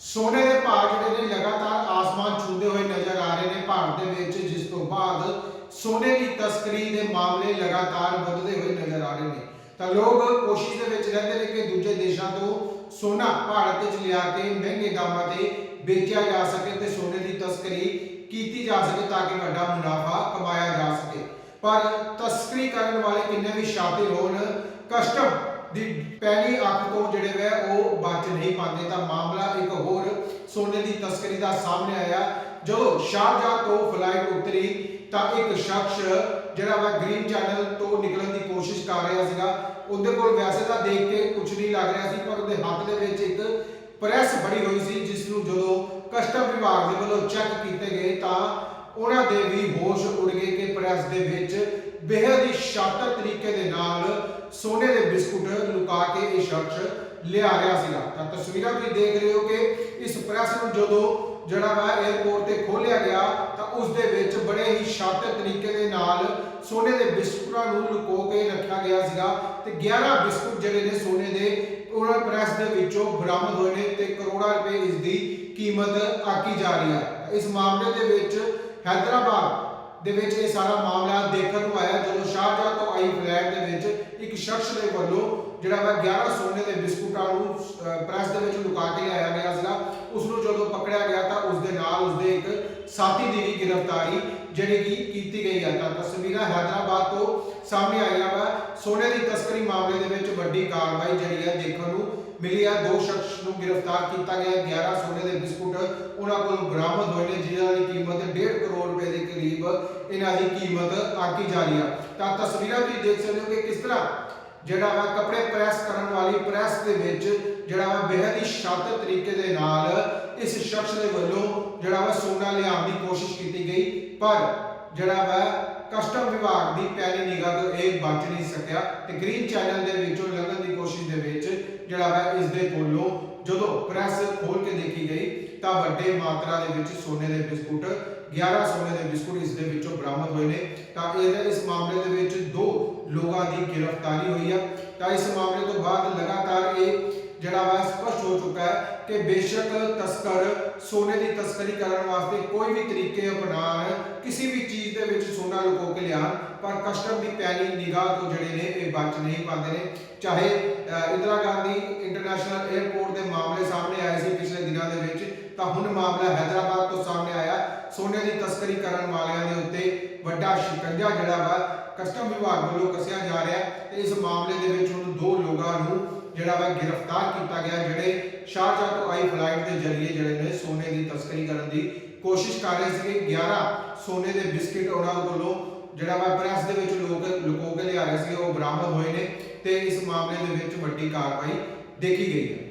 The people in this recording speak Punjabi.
ਸੋਨੇ ਦੇ ਭਾਅ ਜਿਹੜੇ ਨੇ ਲਗਾਤਾਰ ਆਸਮਾਨ ਛੂੰਦੇ ਹੋਏ ਨਜ਼ਰ ਆ ਰਹੇ ਨੇ ਭਾਰਤ ਦੇ ਵਿੱਚ, ਜਿਸ ਤੋਂ ਬਾਅਦ ਸੋਨੇ ਦੀ ਤਸਕਰੀ ਦੇ ਮਾਮਲੇ ਲਗਾਤਾਰ ਵੱਧਦੇ ਹੋਏ ਨਜ਼ਰ ਆ ਰਹੇ ਨੇ। ਤਾਂ ਲੋਕ ਕੋਸ਼ਿਸ਼ ਦੇ ਵਿੱਚ ਰਹਿੰਦੇ ਨੇ ਕਿ ਦੂਜੇ ਦੇਸ਼ਾਂ ਤੋਂ ਸੋਨਾ ਭਾਰਤ ਵਿੱਚ ਲਿਆ ਕੇ ਮਹਿੰਗੇ ਦਾਮਾਂ ਤੇ ਵੇਚਿਆ ਜਾ ਸਕੇ ਤੇ ਸੋਨੇ ਦੀ ਤਸਕਰੀ ਕੀਤੀ ਜਾ ਸਕੇ ਤਾਂ ਕਿ ਵੱਡਾ ਮੁਨਾਫਾ ਕਮਾਇਆ ਜਾ ਸਕੇ। ਪਰ ਤਸਕਰੀ ਕਰਨ ਵਾਲੇ ਕਿੰਨੇ ਵੀ ਸ਼ਾਤਿਰ ਹੋਣ, ਕਸਟਮ ਦੀ ਪਹਿਲੀ ਅੱਖ ਤੋਂ ਜਿਹੜੇ ਵੇ ਉਹ ਬਚ ਨਹੀਂ ਪਾਉਂਦੇ, ਤਾਂ ਮਾਮਲਾ ਸੋਨੇ ਦੀ ਤਸਕਰੀ ਦਾ ਸਾਹਮਣੇ ਆਇਆ। ਜਦੋਂ ਸ਼ਾਰਜਾ ਤੋਂ ਫਲਾਈਟ ਉਤਰੀ ਤਾਂ ਇੱਕ ਸ਼ਖਸ, ਜਿਹੜਾ ਵਾ ਗ੍ਰੀਨ ਚੈਨਲ ਤੋਂ ਨਿਕਲਣ ਦੀ ਕੋਸ਼ਿਸ਼ ਕਰ ਰਿਹਾ ਸੀਗਾ। ਉਹਦੇ ਕੋਲ ਵੈਸੇ ਤਾਂ ਦੇਖ ਕੇ ਕੁਝ ਨਹੀਂ ਲੱਗ ਰਿਹਾ ਸੀ, ਪਰ ਉਹਦੇ ਹੱਥ ਦੇ ਵਿੱਚ ਇੱਕ ਪ੍ਰੈਸ ਫੜੀ ਹੋਈ ਸੀ, ਜਿਸ ਨੂੰ ਜਦੋਂ ਕਸਟਮ ਵਿਭਾਗ ਦੇ ਵੱਲੋਂ ਚੈੱਕ ਕੀਤੇ ਗਏ ਤਾਂ ਉਹਨਾਂ ਦੇ ਵੀ ਹੋਸ਼ ਉੜ ਗਏ ਕਿ ਪ੍ਰੈਸ ਦੇ ਵਿੱਚ ਬੇਹੱਦ ਹੀ ਸ਼ਾਤਰ ਤਰੀਕੇ ਦੇ ਨਾਲ ਸੋਨੇ ਦੇ ਬਿਸਕੁਟ ਲੁਕਾ ਕੇ ਇਹ ਸ਼ਖਸ ਲਿਆ ਗਿਆ ਸੀਗਾ। ਤਾਂ ਤਸਵੀਰਾਂ ਤੁਸੀਂ ਦੇਖ ਰਹੇ ਹੋ ਕਿ ਇਸ ਪ੍ਰੈਸ ਨੂੰ ਜਦੋਂ ਜਿਹੜਾ ਵਾ 에어ਪੋਰਟ ਤੇ ਖੋਲਿਆ ਗਿਆ ਤਾਂ ਉਸ ਦੇ ਵਿੱਚ ਬੜੇ ਹੀ ਸ਼ਾਤਰ ਤਰੀਕੇ ਦੇ ਨਾਲ ਸੋਨੇ ਦੇ ਬਿਸਕੁਟਾਂ ਨੂੰ ਲੁਕੋ ਕੇ ਰੱਖਿਆ ਗਿਆ ਸੀਗਾ ਤੇ 11 ਬਿਸਕੁਟ ਜਿਹੜੇ ਨੇ ਸੋਨੇ ਦੇ ਉਹਨਾਂ ਪ੍ਰੈਸ ਦੇ ਵਿੱਚੋਂ ਬਰਾਮਦ ਹੋਏ ਨੇ ਤੇ ਕਰੋੜਾਂ ਰੁਪਏ ਇਸ ਦੀ ਕੀਮਤ ਆਕੀ ਜਾ ਰਹੀ ਹੈ। ਇਸ ਮਾਮਲੇ ਦੇ ਵਿੱਚ ਹੈਦਰਾਬਾਦ ਦੇ ਵਿੱਚ ਇਹ ਸਾਰਾ ਮਾਮਲਾ ਦੇਖਣ ਨੂੰ ਆਇਆ ਜਦੋਂ ਸ਼ਾਹਜਹਾਂ ਤੋਂ ਆਈ ਫਲੈਟ ਦੇ ਵਿੱਚ ਇੱਕ ਸ਼ਖਸ ਦੇ ਵੱਲੋਂ ਜਿਹੜਾ ਵਾ 11 ਸੋਨੇ ਦੇ ਬਿਸਕੁਟਾਂ ਨੂੰ ਅਹ, ਪ੍ਰੈਸ ਦੇ ਵਿੱਚ ਲੁਕਾ ਕੇ ਲਿਆਇਆ ਗਿਆ ਜਦੋਂ ਪਕੜਿਆ ਗਿਆ ਤਾਂ ਉਸ ਦੇ ਨਾਲ ਉਸ ਦੇ ਇੱਕ ਸਾਥੀ ਦੀ ਵੀ ਗ੍ਰਿਫਤਾਰੀ ਜਿਹੜੀ ਕਿ ਕੀਤੀ ਗਈ ਹੈ। ਤਾਂ ਤਸਵੀਰਾਂ ਹੈਦਰਾਬਾਦ ਤੋਂ ਸਾਹਮਣੇ ਆਈਆਂ ਵਾ। ਸੋਨੇ ਦੀ ਤਸਕਰੀ ਮਾਮਲੇ ਦੇ ਵਿੱਚ ਵੱਡੀ ਕਾਰਵਾਈ ਜਿਹੜੀ ਹੈ ਦੇਖਣ ਨੂੰ ਮਿਲੀ ਹੈ। ਦੋ ਸ਼ਖਸ ਨੂੰ ਗ੍ਰਿਫਤਾਰ ਕੀਤਾ ਗਿਆ 11 ਸੋਨੇ ਦੇ ਬਿਸਕੁਟ ਉਹਨਾਂ ਕੋਲ ਬਰਾਮਦ ਹੋਏ ਨੇ, ਜਿਨ੍ਹਾਂ ਦੀ ਕੀਮਤ 1.5 ਕਰੋੜ ਰੁਪਏ ਦੇ ਕਰੀਬ ਇਹਨਾਂ ਦੀ ਕੀਮਤ ਆਕੀ ਜਾ ਰਹੀ ਹੈ ਤਾਂ ਤਸਵੀਰਾਂ ਤੁਸੀਂ ਦੇਖ ਸਕਦੇ ਹੋ ਕਿ ਕਿਸ ਤਰ੍ਹਾਂ ਜਿਹੜਾ ਵਾ ਕੱਪੜੇ ਪ੍ਰੈਸ ਕਰਨ ਵਾਲੀ ਪ੍ਰੈਸ ਦੇ ਵਿੱਚ ਜਿਹੜਾ ਵਾ ਬੇहद ਹੀ ਸ਼ਾਤਰ ਤਰੀਕੇ ਦੇ ਨਾਲ ਇਸ ਸ਼ਖਸ ਦੇ ਵੱਲੋਂ ਜਿਹੜਾ ਵਾ ਸੋਨਾ ਲਿਆਉਣ ਦੀ ਕੋਸ਼ਿਸ਼ ਕੀਤੀ ਗਈ, ਪਰ ਜਿਹੜਾ ਵਾ ਕਸਟਮ ਵਿਭਾਗ ਦੀ ਪਹਿਲੀ ਨਿਗਾਹ ਤੋਂ ਇਹ ਬਚ ਨਹੀਂ ਸਕਿਆ ਤੇ ਗ੍ਰੀਨ ਚੈਨਲ ਦੇ ਵਿੱਚੋਂ ਲੰਘਣ ਦੀ ਕੋਸ਼ਿਸ਼ ਦੇ ਵਿੱਚ ਜਿਹੜਾ ਵਾ ਇਸ ਦੇ ਕੋਲੋਂ ਜਦੋਂ ਪ੍ਰੈਸ ਖੋਲ ਕੇ ਦੇਖੀ ਗਈ, ਤਾਂ ਵੱਡੇ ਮਾਤਰਾ ਦੇ ਵਿੱਚ ਸੋਨੇ ਦੇ ਬਿਸਕੁਟ 11 ਸੋਨੇ ਦੇ ਬਿਸਕੁਟ ਇਸ ਦੇ ਵਿੱਚੋਂ ਬਰਾਮਦ ਹੋਏ ਨੇ। ਤਾਂ ਇਹਦੇ ਇਸ ਮਾਮਲੇ ਦੇ ਵਿੱਚ ਦੋ ਲੋਕਾਂ ਦੀ ਗ੍ਰਿਫਤਾਰੀ ਹੋਈ ਆ। ਤਾਂ ਇਸ ਮਾਮਲੇ ਤੋਂ ਬਾਅਦ ਲਗਾਤਾਰ ਇਹ ਜਿਹੜਾ ਵਾ ਸਪਸ਼ਟ ਹੋ ਚੁੱਕਾ ਹੈ ਕਿ ਬੇਸ਼ੱਕ ਤਸਕਰ, ਸੋਨੇ ਦੀ ਤਸਕਰੀ ਕਰਨ ਵਾਸਤੇ ਕੋਈ ਵੀ ਤਰੀਕੇ ਅਪਣਾਉਣ, ਕਿਸੇ ਵੀ ਚੀਜ਼ ਦੇ ਵਿੱਚ ਸੋਨਾ ਲੁਕੋ ਕੇ ਲਿਆਉਣ, ਪਰ ਕਸਟਮ ਦੀ ਪਹਿਲੀ ਨਿਗਾਹ ਤੋਂ ਜਿਹੜੇ ਨੇ ਇਹ ਬਚ ਨਹੀਂ ਪਾਉਂਦੇ ਨੇ। ਚਾਹੇ ਇੰਦਰਾ ਗਾਂਧੀ ਇੰਟਰਨੈਸ਼ਨਲ 에ਅਰਪੋਰਟ ਦੇ ਮਾਮਲੇ ਸਾਹਮਣੇ ਆਏ ਸੀ ਪਿਛਲੇ ਦਿਨਾਂ ਦੇ ਵਿੱਚ, ਤਾਂ ਹੁਣ ਮਾਮਲਾ ਹੈਦਰਾਬਾਦ ਤੋਂ ਸਾਹਮਣੇ ਆਇਆ। ਸੋਨੇ ਦੀ ਤਸਕਰੀ ਕਰਨ ਵਾਲਿਆਂ ਦੇ ਉੱਤੇ ਵੱਡਾ ਸ਼ਿਕੰਜਾ ਜਿਹੜਾ ਵਾ ਕਸਟਮ ਵਿਭਾਗ ਵੱਲੋਂ ਕੱਸਿਆ ਜਾ ਰਿਹਾ। ਹੈ ਇਸ ਮਾਮਲੇ ਦੇ ਵਿੱਚ ਹੁਣ ਦੋ ਲੋਕਾਂ ਨੂੰ ਜਿਹੜਾ ਵਾ ਗ੍ਰਿਫਤਾਰ ਕੀਤਾ ਗਿਆ, ਜਿਹੜੇ ਸ਼ਾਰਜਾ ਤੋਂ ਆਈ ਫਲਾਈਟ ਦੇ ਜ਼ਰੀਏ ਜਿਹੜੇ ਨੇ ਸੋਨੇ ਦੀ ਤਸਕਰੀ ਕਰਨ ਦੀ ਕੋਸ਼ਿਸ਼ ਕਰ ਰਹੇ ਸੀਗੇ। 11 ਸੋਨੇ ਦੇ ਬਿਸਕਿਟ ਉਹਨਾਂ ਕੋਲੋਂ ਜਿਹੜਾ ਵਾ ਪ੍ਰੈਸ ਦੇ ਵਿੱਚ ਲੋਕ ਲੁਕੋ ਕੇ ਲਿਆ ਰਹੇ ਸੀ, ਉਹ ਬਰਾਮਦ ਹੋਏ ਨੇ ਤੇ ਇਸ ਮਾਮਲੇ ਦੇ ਵਿੱਚ ਵੱਡੀ ਕਾਰਵਾਈ ਦੇਖੀ ਗਈ ਹੈ।